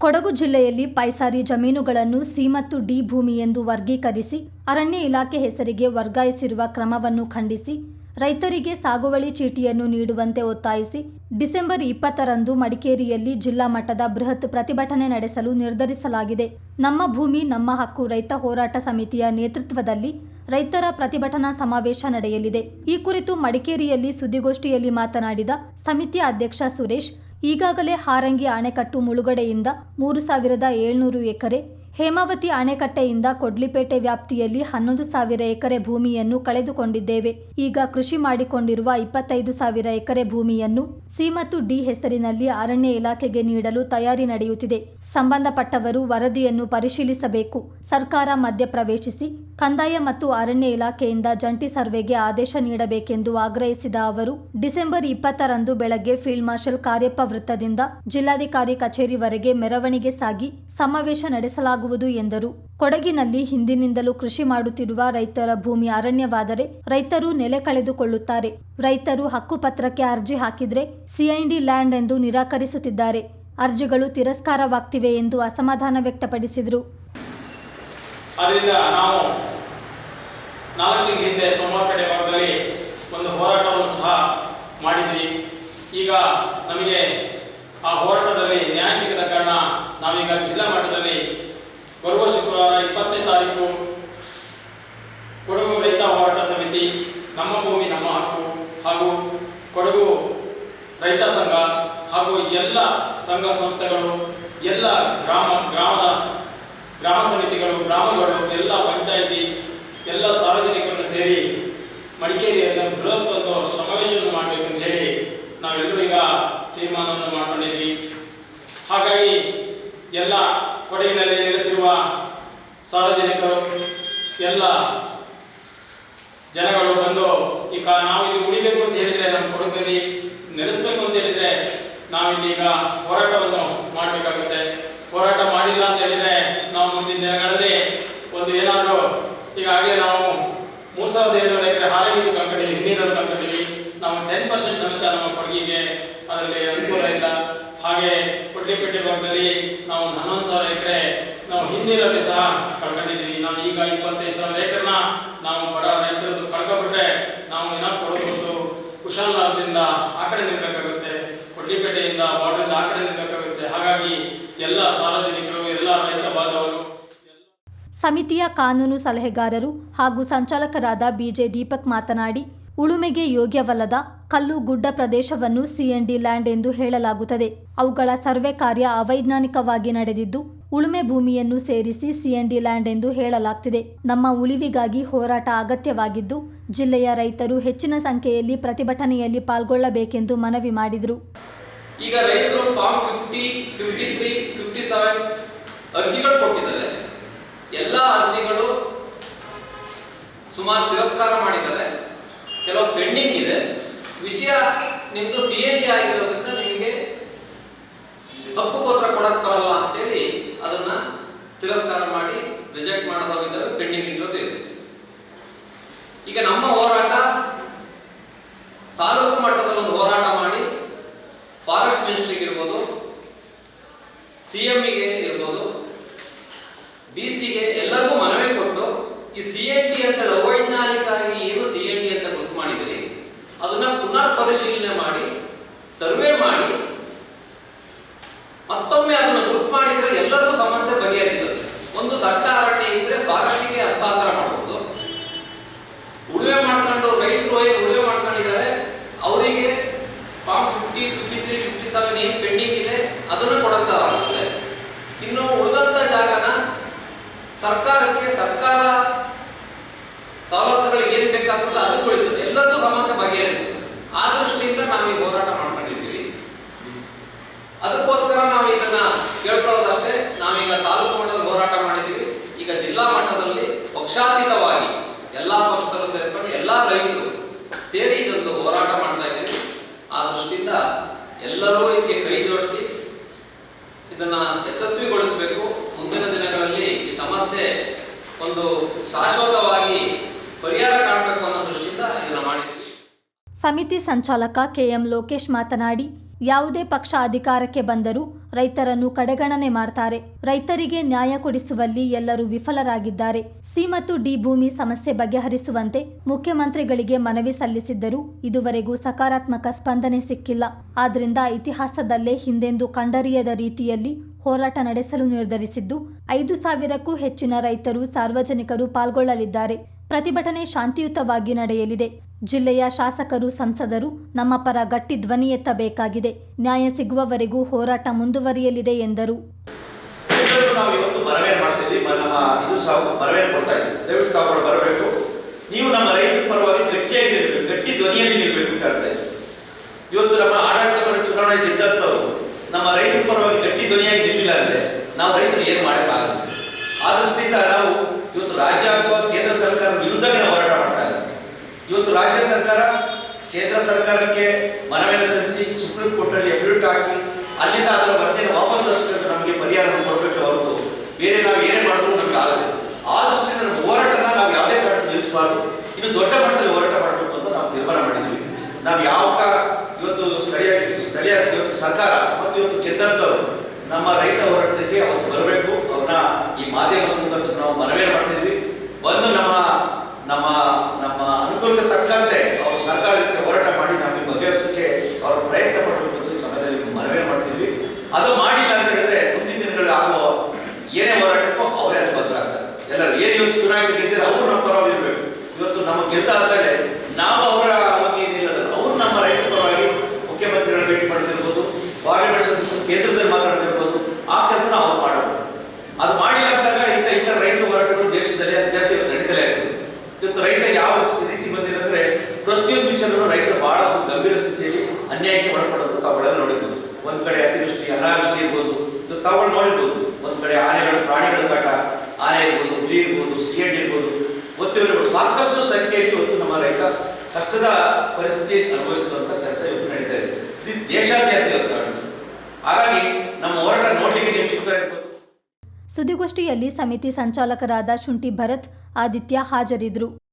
ಕೊಡಗು ಜಿಲ್ಲೆಯಲ್ಲಿ ಪೈಸಾರಿ ಜಮೀನುಗಳನ್ನು ಸಿ ಮತ್ತು ಡಿ ಭೂಮಿ ಎಂದು ವರ್ಗೀಕರಿಸಿ ಅರಣ್ಯ ಇಲಾಖೆ ಹೆಸರಿಗೆ ವರ್ಗಾಯಿಸಿರುವ ಕ್ರಮವನ್ನು ಖಂಡಿಸಿ ರೈತರಿಗೆ ಸಾಗುವಳಿ ಚೀಟಿಯನ್ನು ನೀಡುವಂತೆ ಒತ್ತಾಯಿಸಿ ಡಿಸೆಂಬರ್ ಇಪ್ಪತ್ತರಂದು ಮಡಿಕೇರಿಯಲ್ಲಿ ಜಿಲ್ಲಾ ಮಟ್ಟದ ಬೃಹತ್ ಪ್ರತಿಭಟನೆ ನಡೆಸಲು ನಿರ್ಧರಿಸಲಾಗಿದೆ. ನಮ್ಮ ಭೂಮಿ, ನಮ್ಮ ಹಕ್ಕು ರೈತ ಹೋರಾಟ ಸಮಿತಿಯ ನೇತೃತ್ವದಲ್ಲಿ ರೈತರ ಪ್ರತಿಭಟನಾ ಸಮಾವೇಶ ನಡೆಯಲಿದೆ. ಈ ಕುರಿತು ಮಡಿಕೇರಿಯಲ್ಲಿ ಸುದ್ದಿಗೋಷ್ಠಿಯಲ್ಲಿ ಮಾತನಾಡಿದ ಸಮಿತಿಯ ಅಧ್ಯಕ್ಷ ಸುರೇಶ್ ಈಗಾಗಲೇ ಹಾರಂಗಿ ಅಣೆಕಟ್ಟು ಮುಳುಗಡೆಯಿಂದ ಮೂರು ಸಾವಿರದ ಏಳ್ನೂರು ಎಕರೆ ಹೇಮಾವತಿ ಅಣೆಕಟ್ಟೆಯಿಂದ ಕೊಡ್ಲಿಪೇಟೆ ವ್ಯಾಪ್ತಿಯಲ್ಲಿ ಹನ್ನೊಂದು ಸಾವಿರ ಎಕರೆ ಭೂಮಿಯನ್ನು ಕಳೆದುಕೊಂಡಿದ್ದೇವೆ. ಈಗ ಕೃಷಿ ಮಾಡಿಕೊಂಡಿರುವ ಇಪ್ಪತ್ತೈದು ಸಾವಿರ ಎಕರೆ ಭೂಮಿಯನ್ನು ಸಿ ಮತ್ತು ಡಿ ಹೆಸರಿನಲ್ಲಿ ಅರಣ್ಯ ಇಲಾಖೆಗೆ ನೀಡಲು ತಯಾರಿ ನಡೆಯುತ್ತಿದೆ. ಸಂಬಂಧಪಟ್ಟವರು ವರದಿಯನ್ನು ಪರಿಶೀಲಿಸಬೇಕು. ಸರ್ಕಾರ ಮಧ್ಯಪ್ರವೇಶಿಸಿ ಕಂದಾಯ ಮತ್ತು ಅರಣ್ಯ ಇಲಾಖೆಯಿಂದ ಜಂಟಿ ಸರ್ವೆಗೆ ಆದೇಶ ನೀಡಬೇಕೆಂದು ಆಗ್ರಹಿಸಿದ ಅವರು, ಡಿಸೆಂಬರ್ ಇಪ್ಪತ್ತರಂದು ಬೆಳಗ್ಗೆ ಫೀಲ್ಡ್ ಮಾರ್ಷಲ್ ಕಾರ್ಯಪ್ಪ ವೃತ್ತದಿಂದ ಜಿಲ್ಲಾಧಿಕಾರಿ ಕಚೇರಿವರೆಗೆ ಮೆರವಣಿಗೆ ಸಾಗಿ ಸಮಾವೇಶ ನಡೆಸಲಾಗುವುದು. ಎಂದರು. ಕೊಡಗಿನಲ್ಲಿ ಹಿಂದಿನಿಂದಲೂ ಕೃಷಿ ಮಾಡುತ್ತಿರುವ ರೈತರ ಭೂಮಿ ಅರಣ್ಯವಾದರೆ ರೈತರು ನೆಲೆ ಕಳೆದುಕೊಳ್ಳುತ್ತಾರೆ. ರೈತರು ಹಕ್ಕುಪತ್ರಕ್ಕೆ ಅರ್ಜಿ ಹಾಕಿದ್ರೆ ಸಿಐಡಿ ಲ್ಯಾಂಡ್ ಎಂದು ನಿರಾಕರಿಸುತ್ತಿದ್ದಾರೆ. ಅರ್ಜಿಗಳು ತಿರಸ್ಕಾರವಾಗ್ತಿವೆ ಎಂದು ಅಸಮಾಧಾನ ವ್ಯಕ್ತಪಡಿಸಿದರು. ಒಂದು ಹೋರಾಟವನ್ನು ಸಹ ಮಾಡಿದ್ವಿ. ಈಗ ನಮಗೆ ಆ ಹೋರಾಟದಲ್ಲಿ ನ್ಯಾಯ ಸಿಗದ ಕಾರಣ ನಾವೀಗ ಜಿಲ್ಲಾ ಶುಕ್ರವಾರ ತಾರೀಕು ಕೊಡಗು ರೈತ ಹೋರಾಟ ಸಮಿತಿ, ನಮ್ಮ ಭೂಮಿ, ನಮ್ಮ ಹಕ್ಕು ಹಾಗೂ ಕೊಡಗು ರೈತ ಸಂಘ ಹಾಗೂ ಎಲ್ಲ ಸಂಘ ಸಂಸ್ಥೆಗಳು, ಎಲ್ಲ ಗ್ರಾಮ, ಗ್ರಾಮದ ಗ್ರಾಮ ಸಮಿತಿಗಳು ಗ್ರಾಮಗಳು ಎಲ್ಲ ಪಂಚಾಯಿತಿ, ಎಲ್ಲ ಸಾರ್ವಜನಿಕರನ್ನು ಸೇರಿ ಮಡಿಕೇರಿಯಲ್ಲಿ ಬೃಹತ್ ಒಂದು ಸಮಾವೇಶವನ್ನು ಮಾಡಬೇಕು ಅಂತ ಹೇಳಿ ನಾವೆಲ್ಲರೂ ಈಗ ತೀರ್ಮಾನವನ್ನು ಮಾಡಿಕೊಂಡಿದ್ವಿ ಹಾಗಾಗಿ ಎಲ್ಲ ಕೊಡಗಿನಲ್ಲಿ ನೆಲೆಸಿರುವ ಸಾರ್ವಜನಿಕರು, ಎಲ್ಲ ಜನಗಳು ಬಂದು ಈಗ ನಾವು ಇಲ್ಲಿ ಉಳಿಬೇಕು ಅಂತ ಹೇಳಿದರೆ ನಮ್ಮ ಕೊಡುಗೆಯಲ್ಲಿ ನೆಲೆಸಬೇಕು ಅಂತ ಹೇಳಿದರೆ ನಾವಿಲ್ಲಿ ಈಗ ಹೋರಾಟವನ್ನು ಮಾಡಬೇಕಾಗುತ್ತೆ. ಹೋರಾಟ ಮಾಡಿಲ್ಲ ಅಂತ ಹೇಳಿದರೆ ನಾವು ಮುಂದಿನ ದಿನಗಳಲ್ಲಿ ಒಂದು ಏನಾದರೂ ಈಗಾಗಲೇ ನಾವು ಮೂರು ಸಾವಿರದ ಏಳ್ನೂರು ಎಕರೆ ಹಾರಗಿದ್ದು ಕಳ್ಕೊಂಡಿವಿ ಹಿನ್ನೀರಲ್ಲಿ ಕಳ್ಕೊಂಡಿವಿ ನಾವು ಟೆನ್ ಪರ್ಸೆಂಟ್ ಸಮೇತ ನಮ್ಮ ಕೊಡುಗೆಗೆ ಅದರಲ್ಲಿ ಅನುಕೂಲ ಇಲ್ಲ. ಹಾಗೆ ಕೊಡ್ಲಿಪೇಟೆ ಭಾಗದಲ್ಲಿ ನಾವು ಹನ್ನೊಂದು ಸಾವಿರ ಎಕರೆ ನಾವು ಹಿನ್ನೀರಲ್ಲಿ ಸಹ ಕಳ್ಕೊಂಡಿದ್ದೀವಿ. ನಾವು ಈಗ ಇಪ್ಪತ್ತೈದು ಸಾವಿರ ರೈತರನ್ನ ನಾವು ಬಡ ರೈತರದ್ದು ಕಳ್ಕೊಬಿಟ್ರೆ ನಾವು ಏನ ಕೊಡಬಹುದು? ಕುಶಾಲದಿಂದ ಆ ಕಡೆ ನಿಲ್ಬೇಕಾಗುತ್ತೆ. ಕೊಡ್ಲಿಪೇಟೆಯಿಂದ, ಬಾರ್ಡರಿಂದ ಆ ಕಡೆ ನಿಲ್ಬೇಕಾಗುತ್ತೆ. ಹಾಗಾಗಿ ಎಲ್ಲ ಸಾರ್ವಜನಿಕರು, ಎಲ್ಲ ರೈತ ಬಾಂಧವರು, ಸಮಿತಿಯ ಕಾನೂನು ಸಲಹೆಗಾರರು ಹಾಗೂ ಸಂಚಾಲಕರಾದ ಬಿಜೆ ದೀಪಕ್ ಮಾತನಾಡಿ, ಉಳುಮೆಗೆ ಯೋಗ್ಯವಲ್ಲದ ಕಲ್ಲು ಗುಡ್ಡ ಪ್ರದೇಶವನ್ನು ಸಿಎನ್ಡಿ ಲ್ಯಾಂಡ್ ಎಂದು ಹೇಳಲಾಗುತ್ತದೆ. ಅವುಗಳ ಸರ್ವೆ ಕಾರ್ಯ ಅವೈಜ್ಞಾನಿಕವಾಗಿ ನಡೆದಿದ್ದು ಉಳುಮೆ ಭೂಮಿಯನ್ನು ಸೇರಿಸಿ ಸಿಎನ್ಡಿ ಲ್ಯಾಂಡ್ ಎಂದು ಹೇಳಲಾಗ್ತಿದೆ. ನಮ್ಮ ಉಳಿವಿಗಾಗಿ ಹೋರಾಟ ಅಗತ್ಯವಾಗಿದ್ದು, ಜಿಲ್ಲೆಯ ರೈತರು ಹೆಚ್ಚಿನ ಸಂಖ್ಯೆಯಲ್ಲಿ ಪ್ರತಿಭಟನೆಯಲ್ಲಿ ಪಾಲ್ಗೊಳ್ಳಬೇಕೆಂದು ಮನವಿ ಮಾಡಿದರು. ಈಗ ರೈತರು form fifty fifty three fifty seven ಅರ್ಜಿಗಳು ಕೊಟ್ಟಿದ್ದಾರೆ. ಎಲ್ಲ ಅರ್ಜಿಗಳು ಸುಮಾರು ತಿರಸ್ಕಾರ ಮಾಡಿದ್ದಾರೆ. ಕೆಲವು ಪೆಂಡಿಂಗ್ ಇದೆ. ವಿಷಯ ನಿಮ್ಮದು ಸಿ ಎನ್ ಟಿ ಆಗಿರೋದ್ರಿಂದ ನಿಮಗೆ ಹಕ್ಕುಪತ್ರ ಕೊಡಕ್ಕೆ ಬರಲ್ಲ ಅಂತೇಳಿ ಅದನ್ನ ತಿರಸ್ಕಾರ ಮಾಡಿ ರಿಜೆಕ್ಟ್ ಮಾಡೋದಾಗಿದ್ದಾರೆ ಪೆಂಡಿಂಗ್ ಇರೋದು ಇದೆ ಈಗ ನಮ್ಮ ಹೋರಾಟ ತಾಲೂಕು ಮಟ್ಟದಲ್ಲಿ ಒಂದು ಹೋರಾಟ ಮಾಡಿ ಫಾರೆಸ್ಟ್ ಮಿನಿಸ್ಟ್ರಿಗೆ ಇರ್ಬೋದು ಸಿ ಗೆ ಇರ್ಬೋದು ಡಿ ಸಿಗೆ ಎಲ್ಲರಿಗೂ ಮನವಿ ಕೊಟ್ಟು ಈ ಸಿ ಎನ್ ಟಿ ಅಂತ ಅವೈಜ್ಞಾನಿಕವಾಗಿ ಏನು ಸಿ ಎನ್ ಟಿ ಅಂತ ಗುರುತು ಮಾಡಿದಿರಿ ಅದನ್ನ ಪುನರ್ ಪರಿಶೀಲನೆ ಮಾಡಿ ಸರ್ವೆ ಮಾಡಿ ಮತ್ತೊಮ್ಮೆ ಅದನ್ನು ಮಾಡಿದ್ರೆ ಎಲ್ಲರಿಗೂ ಸಮಸ್ಯೆ ಬಗೆಹರಿತದೆ ಒಂದು ದಟ್ಟ ಅರಣ್ಯ ಇದ್ರೆ ಫಾರೆಸ್ಟಿಗೆ ಹಸ್ತಾಂತರ ಮಾಡಬಹುದು ಉಳುವೆ ಮಾಡ್ಕೊಂಡು ರೈತರು ಉಳುಮೆ ಮಾಡ್ಕೊಂಡಿದ್ದಾರೆ. ಅವರಿಗೆ form fifty fifty three fifty seven ಏನು ಪೆಂಡಿಂಗ್ ಇದೆ, ಅದನ್ನು ಕೊಡಕ್ಕಾಗುತ್ತೆ ಇನ್ನು ಉಳಿದಂತ ಜಾಗನ ಸರ್ಕಾರಕ್ಕೆ ಸರ್ಕಾರ ಸವಲತ್ತುಗಳಿಗೆ ಏನು ಬೇಕಾಗ್ತದೆ ಅದು ಕುಳಿತದೆ ಎಲ್ಲರಿಗೂ ಸಮಸ್ಯೆ ಬಗೆಹರಿತದೆ ಆ ದೃಷ್ಟಿಯಿಂದ ನಾವು ಈ ಹೋರಾಟ ಮಾಡ್ಕೊಂಡಿದ್ದೀವಿ. ಅದಕ್ಕೋಸ್ಕರ ನಾವು ಇದನ್ನ ಕೇಳ್ಕೊಳ್ಳೋದಷ್ಟೇ ನಾವೀಗ ತಾಲೂಕು ಮಟ್ಟದಲ್ಲಿ ಹೋರಾಟ ಮಾಡಿದ್ದೀವಿ. ಈಗ ಜಿಲ್ಲಾ ಮಟ್ಟದಲ್ಲಿ ಪಕ್ಷಾತೀತವಾಗಿ ಎಲ್ಲ ಪಕ್ಷದವರು ಸೇರ್ಕೊಂಡು ಎಲ್ಲ ರೈತರು ಸೇರಿ ಇದೊಂದು ಹೋರಾಟ ಮಾಡ್ತಾ ಇದ್ದೀವಿ. ಆ ದೃಷ್ಟಿಯಿಂದ ಎಲ್ಲರೂ ಇದಕ್ಕೆ ಕೈ ಜೋಡಿಸಿ ಇದನ್ನ ಯಶಸ್ವಿಗೊಳಿಸಬೇಕು. ಮುಂದಿನ ದಿನಗಳಲ್ಲಿ ಈ ಸಮಸ್ಯೆ ಒಂದು ಶಾಶ್ವತವಾಗಿ ಪರಿಹಾರ ಕಾಣಬೇಕು ಅನ್ನೋ ದೃಷ್ಟಿಯಿಂದ ಇದನ್ನು ಮಾಡಿದ್ದೀವಿ. ಸಮಿತಿ ಸಂಚಾಲಕ ಕೆಎಂ ಲೋಕೇಶ್ ಮಾತನಾಡಿ ಯಾವುದೇ ಪಕ್ಷ ಅಧಿಕಾರಕ್ಕೆ ಬಂದರೂ ರೈತರನ್ನು ಕಡೆಗಣನೆ ಮಾಡ್ತಾರೆ. ರೈತರಿಗೆ ನ್ಯಾಯ ಕೊಡಿಸುವಲ್ಲಿ ಎಲ್ಲರೂ ವಿಫಲರಾಗಿದ್ದಾರೆ. ಸಿ ಮತ್ತು ಡಿ ಭೂಮಿ ಸಮಸ್ಯೆ ಬಗೆಹರಿಸುವಂತೆ ಮುಖ್ಯಮಂತ್ರಿಗಳಿಗೆ ಮನವಿ ಸಲ್ಲಿಸಿದ್ದರೂ ಇದುವರೆಗೂ ಸಕಾರಾತ್ಮಕ ಸ್ಪಂದನೆ ಸಿಕ್ಕಿಲ್ಲ. ಆದ್ರಿಂದ ಇತಿಹಾಸದಲ್ಲೇ ಹಿಂದೆಂದೂ ಕಂಡರಿಯದ ರೀತಿಯಲ್ಲಿ ಹೋರಾಟ ನಡೆಸಲು ನಿರ್ಧರಿಸಿದ್ದು, ಐದು ಸಾವಿರಕ್ಕೂ ಹೆಚ್ಚಿನ ರೈತರು ಸಾರ್ವಜನಿಕರು ಪಾಲ್ಗೊಳ್ಳಲಿದ್ದಾರೆ. ಪ್ರತಿಭಟನೆ ಶಾಂತಿಯುತವಾಗಿ ನಡೆಯಲಿದೆ. ಜಿಲ್ಲೆಯ ಶಾಸಕರು, ಸಂಸದರು ನಮ್ಮ ಪರ ಗಟ್ಟಿ ಧ್ವನಿ ಎತ್ತಬೇಕಾಗಿದೆ. ನ್ಯಾಯ ಸಿಗುವವರೆಗೂ ಹೋರಾಟ ಮುಂದುವರಿಯಲಿದೆ ಎಂದರು. ನಾವು ನಮ್ಮ ರೈತರ ಪರವಾಗಿ ಗಟ್ಟಿಯಾಗಿ ನಿಲ್ಬೇಕು, ಗಟ್ಟಿ ಧ್ವನಿಯಲ್ಲಿ ನಿಲ್ಬೇಕು ಅಂತ ಹೇಳ್ತಾ ಇದ್ವಿ. ಇವತ್ತು ನಮ್ಮ ಆಡಳಿತ ಚುನಾವಣೆ ಗೆದ್ದಂಥವ್ರು ನಮ್ಮ ರೈತರ ಪರವಾಗಿ ಗಟ್ಟಿ ಧ್ವನಿಯಾಗಿ ನಿಲ್ಲಿಲ್ಲ ಅಂದ್ರೆ ನಾವು ರೈತರು ಏನು ಮಾಡೋಕ್ಕಾಗಲ್ಲ. ಆ ದೃಷ್ಟಿಯಿಂದ ನಾವು ಇವತ್ತು ರಾಜ್ಯ ಅಥವಾ ಕೇಂದ್ರ ಸರ್ಕಾರದ ವಿರುದ್ಧವೇ ನಾವು ಹೋರಾಟ ಮಾಡ್ತಾ ಇದ್ದೀವಿ ಇವತ್ತು ರಾಜ್ಯ ಸರ್ಕಾರ ಕೇಂದ್ರ ಸರ್ಕಾರಕ್ಕೆ ಮನವಿಯನ್ನು ಸಲ್ಲಿಸಿ ಸುಪ್ರೀಂ ಕೋರ್ಟಲ್ಲಿ ಎಫಿಡವಿಟ್ ಹಾಕಿ ಅಲ್ಲಿಂದ ಅದರ ವರದಿಯನ್ನು ವಾಪಸ್ ತರಿಸ್ಕೊಂಡು ನಮಗೆ ಪರಿಹಾರ ಕೊಡಬೇಕು ಹೊರತು ಬೇರೆ ನಾವು ಏನೇ ಮಾಡಿದ್ರು ನಮ್ಗೆ ಆಗದೆ ಆದಷ್ಟು ನಮ್ಮ ಹೋರಾಟನ ನಾವು ಯಾವುದೇ ಕಾರಣಕ್ಕೆ ನಿಲ್ಲಿಸಬಾರ್ದು. ಇನ್ನು ದೊಡ್ಡ ಮಟ್ಟದಲ್ಲಿ ಹೋರಾಟ ಮಾಡಬೇಕು ಅಂತ ನಾವು ತೀರ್ಮಾನ ಮಾಡಿದ್ವಿ ನಾವು ಯಾವಾಗ ಇವತ್ತು ಸ್ಥಳೀಯ ಸ್ಥಳೀಯ ಇವತ್ತು ಸರ್ಕಾರ ಮತ್ತು ಇವತ್ತು ಗೆದ್ದಂಥವ್ರು ನಮ್ಮ ರೈತ ಹೋರಾಟಕ್ಕೆ ಅವತ್ತು ಬರಬೇಕು. ಅವ್ರನ್ನ ಈ ಮಾಧ್ಯಮದ ಮುಖಾಂತರ ನಾವು ಮನವಿಯನ್ನು ಮಾಡ್ತಿದ್ವಿ ಬಂದು ನಮ್ಮ ನಮ್ಮ ನಮ್ಮ ಅನುಕೂಲಕ್ಕೆ ತಕ್ಕಂತೆ ಅವರು ಸರ್ಕಾರದ ಜೊತೆ ಹೋರಾಟ ಮಾಡಿ ನಮಗೆ ಬಗೆಹರಿಸಕ್ಕೆ ಅವರು ಪ್ರಯತ್ನ ಪಡಬೇಕು ಅಂತ ಈ ಸಮಯದಲ್ಲಿ ಮನವಿಯನ್ನು ಮಾಡ್ತಿದ್ವಿ ಅದು ಮಾಡಿಲ್ಲ ಅಂತ ಹೇಳಿದ್ರೆ ಮುಂದಿನ ದಿನಗಳಲ್ಲಿ ಆಗುವ ಏನೇ ಹೋರಾಟಕ್ಕೂ ಅವರೇ ಅದು ಬದ್ಧರಾಗ್ತಾರೆ ಎಲ್ಲರೂ ಏನು ಇವತ್ತು ಚುನಾಯಿತ ಗೆದ್ದರೆ ಅವರು ನಮ್ಮ ಪರವಾಗಿ ಇರಬೇಕು. ಇವತ್ತು ನಮ್ಮ ಗೆದ್ದಾದ್ಮೇಲೆ ನಾವು ಅವರ ಬಗ್ಗೆ ಏನಿಲ್ಲ ಅವರು ನಮ್ಮ ರೈತರ ಪರವಾಗಿ ಮುಖ್ಯಮಂತ್ರಿಗಳ ಭೇಟಿ ಮಾಡಿದಿರ್ಬೋದು ಪಾರ್ಲಿಮೆಂಟ್ ಸದಸ್ಯರು ಕೇಂದ್ರದಲ್ಲಿ ಮಾತಾಡ್ತಿರ್ಬೋದು, ಆ ಕೆಲಸ ಅವ್ರು ಮಾಡಬೇಕು ಅದು ಮಾಡಿಲ್ಲ ಅಂದಾಗ ಇಂಥ ಇತರ ರೈತರ ಹೋರಾಟಗಳು ದೇಶದಲ್ಲಿ ಅತ್ಯಂತ ನಡೀತಲೇ ಇರ್ತದೆ. ಇವತ್ತು ರೈತ ಯಾವ ಸ್ಥಿತಿ ಬಂದಿದೆ ಅಂದ್ರೆ ಪ್ರತಿಯೊಂದು ವಿಚಾರನೂ ರೈತ ಬಹಳ ಗಂಭೀರ ಸ್ಥಿತಿಯಲ್ಲಿ ಅನ್ಯಾಯಕ್ಕೆ ಒಳಪಡುವಂತ ತಾವುಗಳೆಲ್ಲ ನೋಡಿದ್ವಿ ಒಂದ್ ಕಡೆ ಅತಿವೃಷ್ಟಿ ಅನಾವೃಷ್ಟಿ ಇರ್ಬೋದು ಇದು ತಾವುಗಳು ನೋಡಿರ್ಬೋದು ಒಂದ್ ಕಡೆ ಆನೆಗಳು ಪ್ರಾಣಿಗಳ ಕಾಟ ಆನೆ ಇರ್ಬೋದು ಹುಲಿ ಇರ್ಬೋದು ಸಿಎಡ್ ಇರ್ಬೋದು ಗೊತ್ತಿರ್ಬೋದು ಸಾಕಷ್ಟು ಸಂಖ್ಯೆಯಲ್ಲಿ ಇವತ್ತು ಕಷ್ಟದ ಪರಿಸ್ಥಿತಿ ಅನುಭವಿಸುವಂತ ಕೆಲಸ ಇವತ್ತು ನಡೀತಾ ಇದೆ. ಇದು ದೇಶಾದ್ಯಂತ ಇವತ್ತು ನಡೀತದೆ ಹಾಗಾಗಿ ನಮ್ಮ ಹೋರಾಟ ನೋಡ್ಲಿಕ್ಕೆ ನೀವು ಇರ್ಬೋದು. ಸುದ್ದಿಗೋಷ್ಠಿಯಲ್ಲಿ ಸಮಿತಿ ಸಂಚಾಲಕರಾದ ಶುಂಠಿ ಭರತ್, ಆದಿತ್ಯ ಹಾಜರಿದ್ದರು.